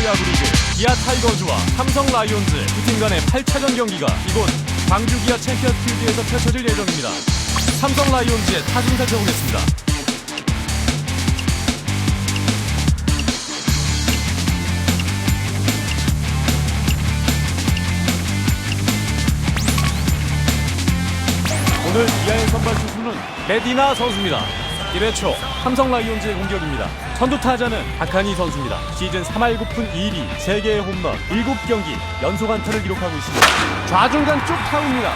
프로야구리그 기아 타이거즈와 삼성 라이온즈 두 팀 간의 8차전 경기가 이곳 광주 기아 챔피언 필드에서 펼쳐질 예정입니다. 삼성 라이온즈의 타순 살펴보겠습니다. 오늘 기아의 선발 투수는 메디나 선수입니다. 1회 초 삼성 라이온즈의 공격입니다. 선두 타자는 박한희 선수입니다. 시즌 3할 9푼 2리 3개의 홈런 7경기 연속 안타를 기록하고 있습니다. 좌중간 쪽 타구입니다.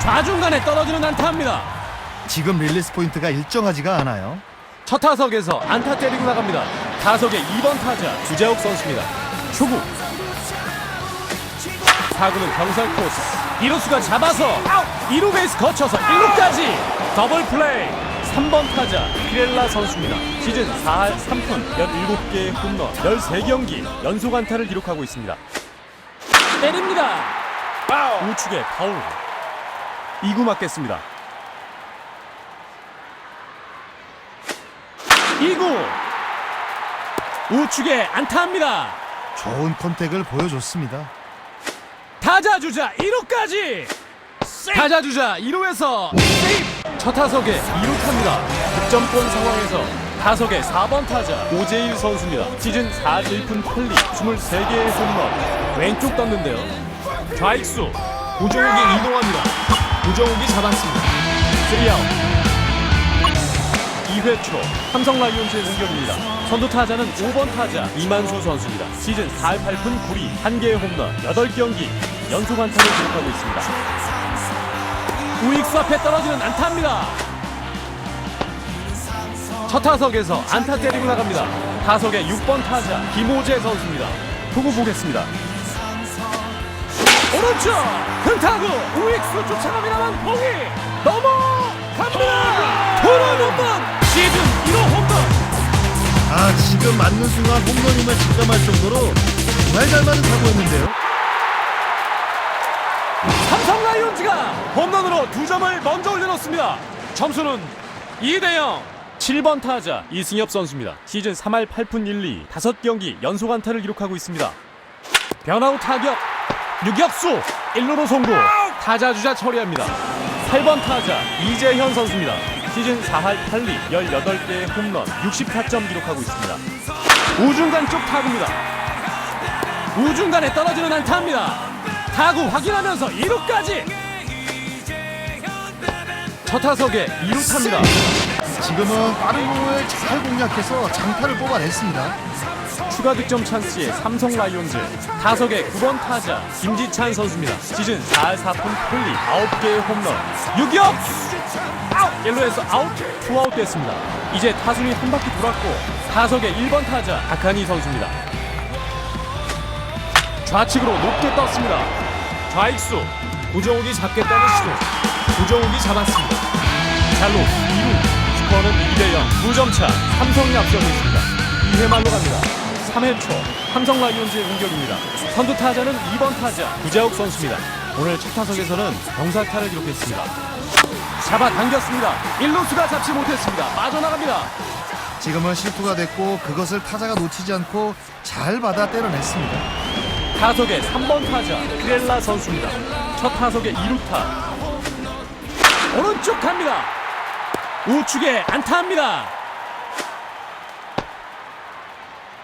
좌중간에 떨어지는 안타입니다. 지금 릴리스 포인트가 일정하지가 않아요. 첫 타석에서 안타 때리고 나갑니다. 타석의 2번 타자 주재욱 선수입니다. 초구. 타구는 병살 코스. 이루수가 잡아서 아웃! 2루 베이스 거쳐서 1루까지 더블 플레이. 3번 타자 피렐라 선수입니다. 시즌 4할 3푼 17개의 홈런 13경기 연속 안타를 기록하고 있습니다. 때립니다. 우측에 파울. 2구 맞겠습니다. 2구 우측에 안타합니다. 좋은 컨택을 보여줬습니다. 타자 주자 1루까지 타자 주자 1루에서 세이프 첫 타석에 2루 탑니다. 득점권 상황에서 타석의 4번 타자 오재일 선수입니다. 시즌 4 1푼 8리 23개의 홈런. 왼쪽 떴는데요. 좌익수 구정욱이 이동합니다. 구정욱이 잡았습니다. 3아웃. 2회 초 삼성 라이온즈의 공격입니다. 선두 타자는 5번 타자 이만수 선수입니다. 시즌 4할 8푼 9리 1개의 홈런 8경기 연속 안타를 기록하고 있습니다. 우익수 앞에 떨어지는 안타입니다. 첫 타석에서 안타 때리고 나갑니다. 타석의 6번 타자 김호재 선수입니다. 두고 보겠습니다. 오른쪽 큰타구 우익수 쫓아갑니다만 공이 넘어갑니다. 홈런 시즌 1호 홈런 아 지금 맞는 순간 홈런임을 직감할 정도로 정말 잘 맞은 타구였는데요. 라이온즈가 홈런으로 두 점을 먼저 올려놓습니다. 점수는 2대0. 7번 타자 이승엽 선수입니다. 시즌 3할 8푼 1리 5경기 연속 안타를 기록하고 있습니다. 변화후 타격 유격수 1루로 송구 타자 주자 처리합니다. 8번 타자 이재현 선수입니다. 시즌 4할 8리 18개의 홈런 64점 기록하고 있습니다. 우중간 쪽 타구입니다. 우중간에 떨어지는 안타입니다. 타구 확인하면서 2루까지 첫 타석에 2루 탑니다. 지금은 빠른 공을 잘 공략해서 장타를 뽑아냈습니다. 추가 득점 찬스의 삼성 라이온즈 타석의 9번 타자 김지찬 선수입니다. 시즌 4할 4푼 폴리 9개의 홈런 유격 아웃 1루에서 아웃 투아웃 됐습니다. 이제 타순이 한 바퀴 돌았고 타석의 1번 타자 박한희 선수입니다. 좌측으로 높게 떴습니다. 좌익수 구정욱이 잡겠다는 시도 구정욱이 잡았습니다. 잘로 2루 스코어는 2대0 2점 차 삼성이 앞서고 있습니다. 2회 말로 갑니다. 3회 초 삼성 라이온즈의 공격입니다. 선두 타자는 2번 타자 구자욱 선수입니다. 오늘 첫 타석에서는 병살타를 기록했습니다. 잡아 당겼습니다. 1루수가 잡지 못했습니다. 빠져나갑니다. 지금은 실투가 됐고 그것을 타자가 놓치지 않고 잘 받아 때려냈습니다. 타석의 3번 타자 피렐라 선수입니다. 첫 타석의 2루타 오른쪽 갑니다. 우측에 안타합니다.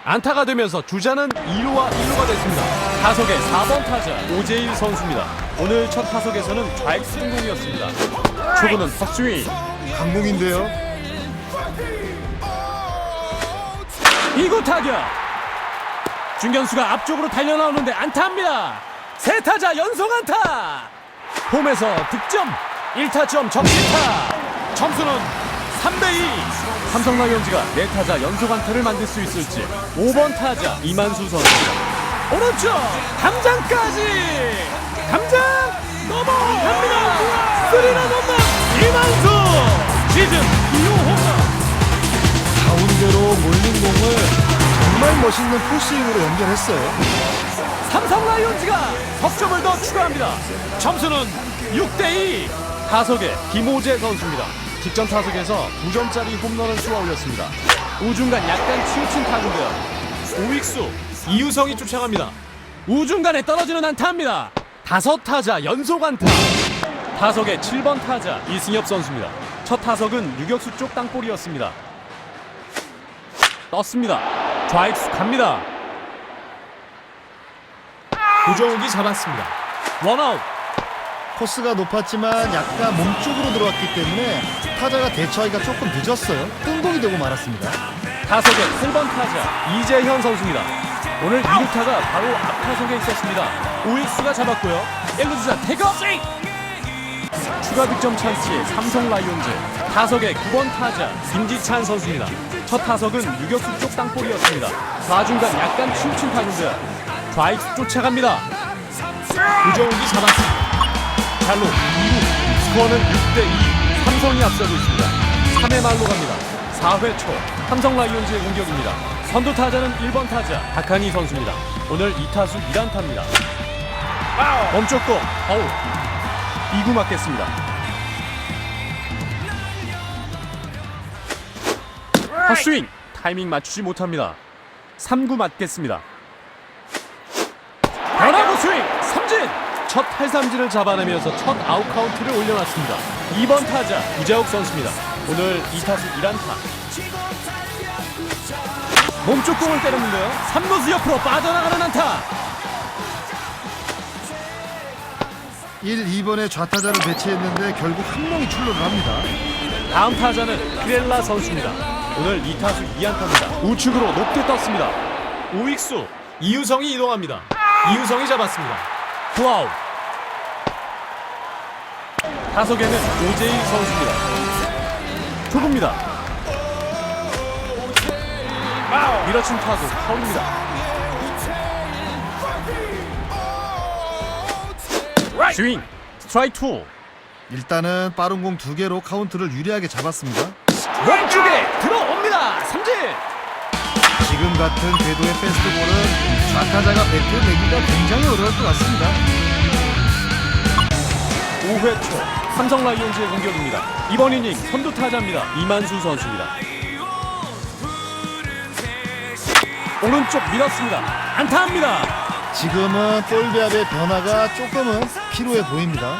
안타가 되면서 주자는 2루와 1루가 됐습니다. 타석의 4번 타자 오재일 선수입니다. 오늘 첫 타석에서는 좌익 승공이었습니다. 초구는 헛스윙 강공인데요. 2구 타격 중견수가 앞쪽으로 달려나오는데 안타입니다. 세 타자 연속 안타. 홈에서 득점 1타점 적시타. 점수는 3대2 삼성 라이온즈가 네 타자 연속 안타를 만들 수 있을지. 5번 타자 이만수 선수입니다 오른쪽 담장까지. 담장 넘어갑니다. 스리런 홈런 이만수. 시즌 2호 홈런. 가운데로 몰린 공을 정말 멋있는 풀스윙으로 연결했어요. 삼성 라이온즈가 석점을 더 추가합니다. 점수는 6대2. 타석에 김호재 선수입니다. 직전 타석에서 2점짜리 홈런을 쏘아 올렸습니다. 우중간 약간 치우친 타구인데요. 우익수 이유성이 쫓아갑니다. 우중간에 떨어지는 안타입니다. 다섯 타자 연속 안타. 타석의 7번 타자 이승엽 선수입니다. 첫 타석은 유격수 쪽 땅볼이었습니다. 떴습니다. 좌익수 갑니다. 구정욱이 잡았습니다. 원아웃. 코스가 높았지만 약간 몸쪽으로 들어왔기 때문에 타자가 대처하기가 조금 늦었어요. 뜬공이 되고 말았습니다. 타석의 8번 타자 이재현 선수입니다. 오늘 2루타가 바로 앞 타석에 있었습니다. 우익수가 잡았고요. 1루 주자 태거 추가 득점 찬스의 삼성 라이온즈 타석의 9번 타자 김지찬 선수입니다. 첫 타석은 유격수 쪽 땅볼이었습니다. 좌중간 약간 춤춘 타구인데요. 좌익수 쫓아갑니다. 구정욱이 잡았습니다. 잘로 2루 스코어는 6대2 삼성이 앞서고 있습니다. 3회 말로 갑니다. 4회 초 삼성 라이온즈의 공격입니다. 선두 타자는 1번 타자 박한희 선수입니다. 오늘 2타수 1안타입니다. 멈췄고 어우 2구 맞겠습니다. 헛스윙 타이밍 맞추지 못합니다. 3구 맞겠습니다. 변화구 스윙 삼진 첫 탈삼진을 잡아내면서 첫 아웃 카운트를 올려놨습니다. 2번 타자 이자욱 선수입니다. 오늘 2타수 1안타. 몸쪽 공을 때렸는데요. 3루수 옆으로 빠져나가는 안타. 1, 2번에 좌타자를 배치했는데 결국 한 명이 출루를 합니다. 다음 타자는 크렐라 선수입니다. 오늘 2타수 2안타입니다. 우측으로 높게 떴습니다. 우익수 이유성이 이동합니다. 이유성이 잡았습니다. 투아웃. 타석에는 오재일 선수입니다. 초구입니다. 밀어친 타구 파울입니다. 스윙 스트라이크 2 일단은 빠른 공 두 개로 카운트를 유리하게 잡았습니다. 왼쪽에 들어옵니다. 삼진. 지금 같은 궤도의 패스트볼은 좌타자가 배트 내기가 굉장히 어려울 것 같습니다. 5회 초 삼성 라이온즈의 공격입니다. 이번 이닝 선두 타자입니다. 이만수 선수입니다. 오른쪽 밀었습니다. 안타합니다. 지금은 볼배합의 변화가 조금은 필요해 보입니다.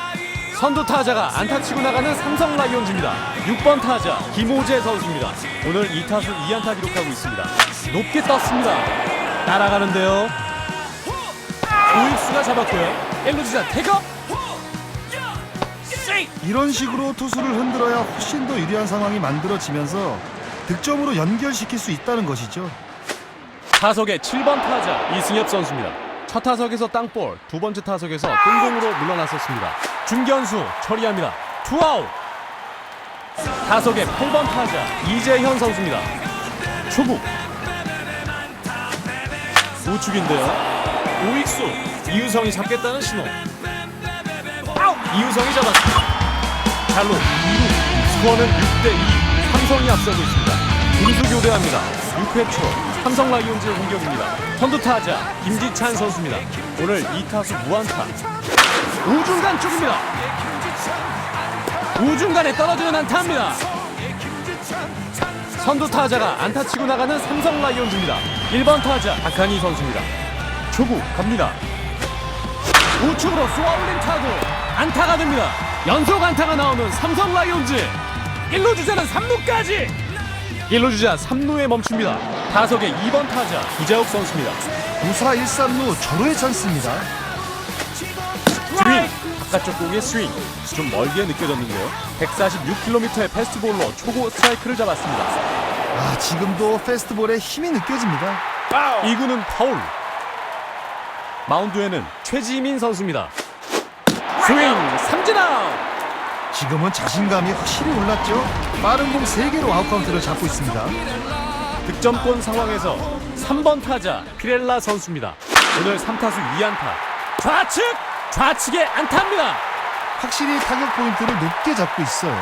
선두 타자가 안타 치고 나가는 삼성 라이온즈입니다. 6번 타자 김호재 선수입니다. 오늘 2타수 2안타 기록하고 있습니다. 높게 떴습니다. 따라가는데요. 우익수가 잡았고요. 1루주자 태거 이런 식으로 투수를 흔들어야 훨씬 더 유리한 상황이 만들어지면서 득점으로 연결시킬 수 있다는 것이죠. 타석의 7번 타자 이승엽 선수입니다. 첫 타석에서 땅볼, 두 번째 타석에서 뜬공으로 물러났었습니다. 중견수 처리합니다. 투아웃. 타석의 8번 타자 이재현 선수입니다. 초구. 우측인데요. 우익수 이유성이 잡겠다는 신호. 이유성이 잡았습니다. 잘로 2루 스코어는 6대 2 삼성이 앞서고 있습니다. 공수 교대합니다. 6회 초 삼성 라이온즈의 공격입니다. 선두 타자 김지찬 선수입니다. 오늘 2타수 무안타. 우중간 쪽입니다. 우중간에 떨어지는 안타입니다. 선두 타자가 안타 치고 나가는 삼성 라이온즈입니다. 1번 타자 박한희 선수입니다. 초구 갑니다. 우측으로 쏘아올린 타구 안타가 됩니다. 연속 안타가 나오는 삼성 라이온즈 1루 주자는 3루까지 1루 주자 3루에 멈춥니다. 타석의 2번 타자 이자욱 선수입니다. 우사 1, 3루 절호의 찬스입니다. 스윙 바깥쪽 공의 스윙 좀 멀게 느껴졌는데요. 146km의 패스트볼로 초고 스트라이크를 잡았습니다. 아, 지금도 페스트볼에 힘이 느껴집니다. 2구는 파울. 마운드에는 최지민 선수입니다. 스윙 삼진 아웃. 지금은 자신감이 확실히 올랐죠. 빠른 공 3개로 아웃카운트를 잡고 있습니다. 득점권 상황에서 3번 타자 피렐라 선수입니다. 오늘 3타수 2안타. 좌측 좌측에 안타입니다. 확실히 타격 포인트를 높게 잡고 있어요.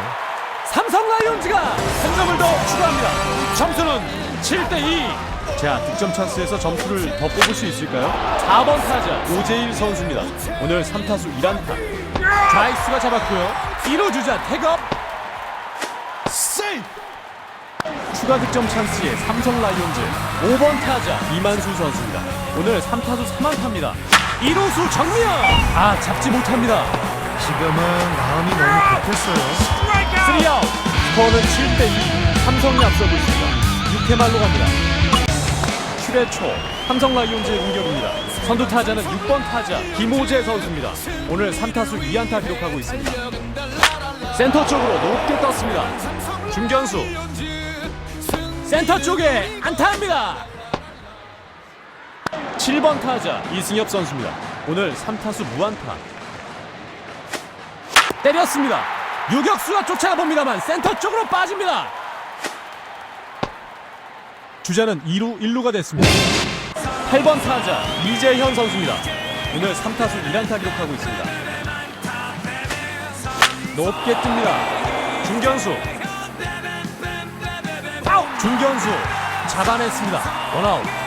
삼성 라이온즈가 한 점을 더 추가합니다. 점수는 7대2. 자, 득점 찬스에서 점수를 더 뽑을 수 있을까요? 4번 타자 오재일 선수입니다. 오늘 3타수 1안타. 좌익수가 잡았고요. 1호 주자 태업 세이프. 추가 득점 찬스의 삼성 라이온즈 5번 타자 이만수 선수입니다. 오늘 3타수 3안타입니다. 1호수 정면! 아 잡지 못합니다. 지금은 마음이 너무 급했어요. 3아웃. 스코어는 7대2 삼성이 앞서고 있습니다. 6회 말로 갑니다. 7회 초 삼성 라이온즈의 공격입니다. 선두 타자는 6번 타자 김호재 선수입니다. 오늘 3타수 2안타 기록하고 있습니다. 센터 쪽으로 높게 떴습니다. 중견수. 센터 쪽에 안타입니다 7번 타자 이승엽 선수입니다 오늘 3타수 무안타 때렸습니다. 유격수가 쫓아갑니다만 센터 쪽으로 빠집니다. 주자는 2루 1루가 됐습니다. 8번 타자 이재현 선수입니다. 오늘 3타수 1안타 기록하고 있습니다. 높게 뜹니다. 중견수. 아웃! 중견수 잡아냈습니다. 원아웃.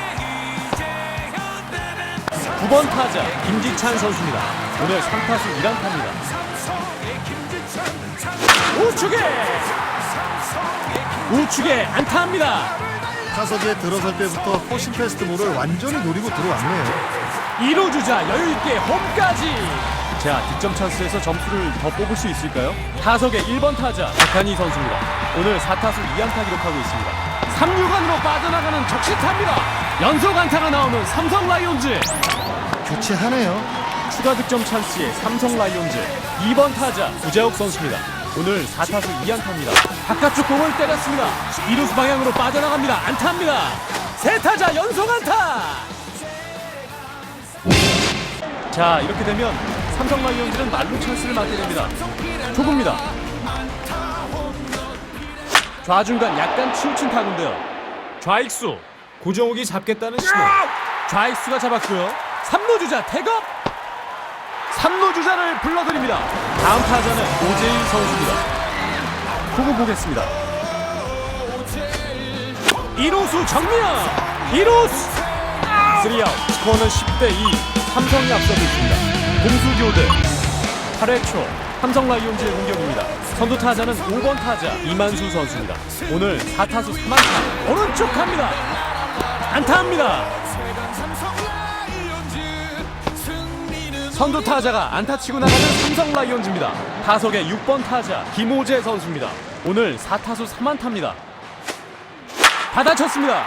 9번 타자 김지찬 선수입니다. 오늘 3타수 1안타입니다. 우측에 우측에 안타합니다. 타석에 들어설 때부터 포신 페스트볼을 완전히 노리고 들어왔네요. 2루 주자 여유 있게 홈까지. 자 득점 찬스에서 점수를 더 뽑을 수 있을까요? 타석의 1번 타자 박한희 선수입니다. 오늘 4타수 2안타 기록하고 있습니다. 3루간으로 빠져나가는 적시타입니다. 연속 안타가 나오는 삼성 라이온즈. 교체하네요. 추가 득점 찬스의 삼성 라이온즈 2번 타자 구자욱 선수입니다. 오늘 4타수 2안타입니다. 바깥쪽 공을 때렸습니다. 2루수 방향으로 빠져나갑니다. 안타입니다. 세 타자 연속 안타. 자 이렇게 되면 삼성 라이온즈는 말루 찬스를 맞게 됩니다. 초구입니다. 좌중간 약간 치우친 타구인데요. 좌익수 고정욱이 잡겠다는 신호. 좌익수가 잡았고요. 3루 주자 태업 3루 주자를 불러드립니다. 다음 타자는 오재일 선수입니다. 후보 보겠습니다. 1호수 정면 1호수 3아웃 스코어는 10대 2 삼성이 앞서고 있습니다. 공수 교대 8회 초 삼성 라이온즈의 공격입니다. 선두 타자는 5번 타자 이만수 선수입니다. 오늘 4타수 3안타 오른쪽 갑니다. 안타합니다. 선두 타자가 안타 치고 나가는 삼성 라이온즈입니다. 타석의 6번 타자 김호재 선수입니다. 오늘 4타수 3안타입니다. 받아쳤습니다.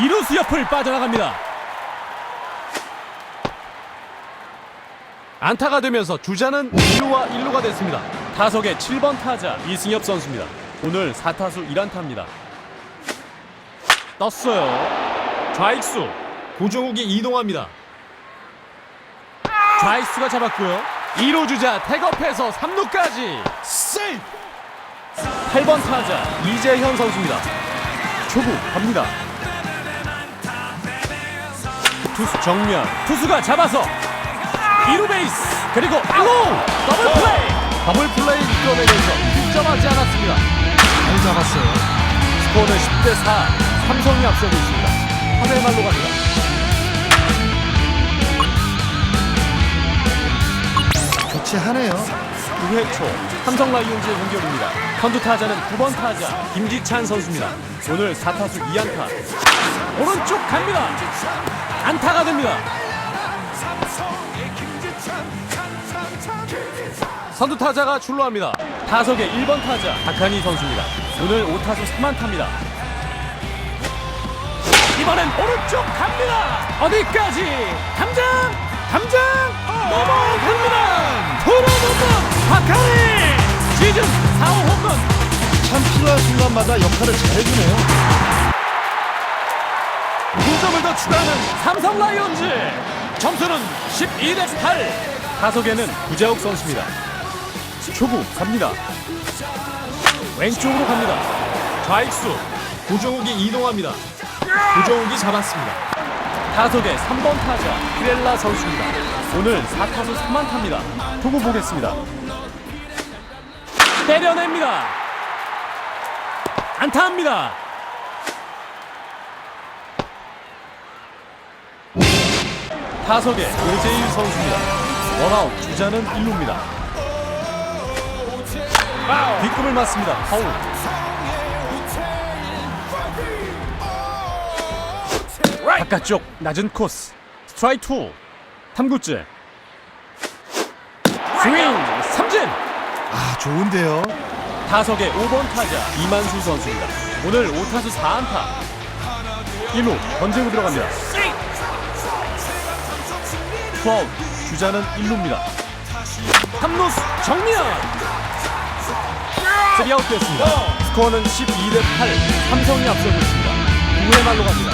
이루수 옆을 빠져나갑니다. 안타가 되면서 주자는 2루와 1루가 됐습니다. 타석의 7번 타자 이승엽 선수입니다. 오늘 4타수 1안타입니다. 떴어요. 좌익수 고종욱이 이동합니다. 좌익수가 잡았고요. 2루 주자 태업해서 3루까지 세이프! 8번 타자 이재현 선수입니다. 초구 갑니다. 투수 정면 투수가 잡아서 2루 베이스 그리고 1루 더블 플레이 더블 플레이 이끌어내면서 득점하지 않았습니다. 잘 잡았어요. 스코어는 10대 4 삼성이 앞서고 있습니다. 8회 말로 갑니다. 교체하네요. 9회 초 삼성 라이온즈의 공격입니다. 선두 타자는 9번 타자 김지찬 선수입니다. 오늘 4타수 2안타. 오른쪽 갑니다. 안타가 됩니다. 선두 타자가 출루합니다. 타석의 1번 타자 박한희 선수입니다. 오늘 5타수 3안타입니다. 이번엔 오른쪽 갑니다. 어디까지? 담장! 담장! 넘어갑니다. 돌아오는 박한희 시즌 4호 홈런. 참 필요한 순간마다 역할을 잘 해주네요. 2점을 더 추가하는 삼성 라이온즈. 점수는 12대 8. 타석에는 구자욱 선수입니다. 초구 갑니다. 왼쪽으로 갑니다. 좌익수 고정욱이 이동합니다. 고정욱이 잡았습니다. 타석의 3번 타자 피렐라 선수입니다. 오늘 4타수 3안타입니다. 두고 보겠습니다. 때려냅니다. 안타합니다. 타석의 오재일 선수입니다. 원아웃 주자는 1루입니다. 뒷꿈을 맞습니다. 파울. 바깥쪽 낮은 코스 스트라이크 2 3구째 스윙 삼진 아 좋은데요. 타석의 5번 타자 이만수 선수입니다. 오늘 5타수 4안타 1루 던지고 들어갑니다. 투아웃 주자는 1루입니다. 3루수 정면 3아웃 되었습니다. 스코어는 12 대 8 삼성이 앞서고 있습니다. 9회 말로 갑니다.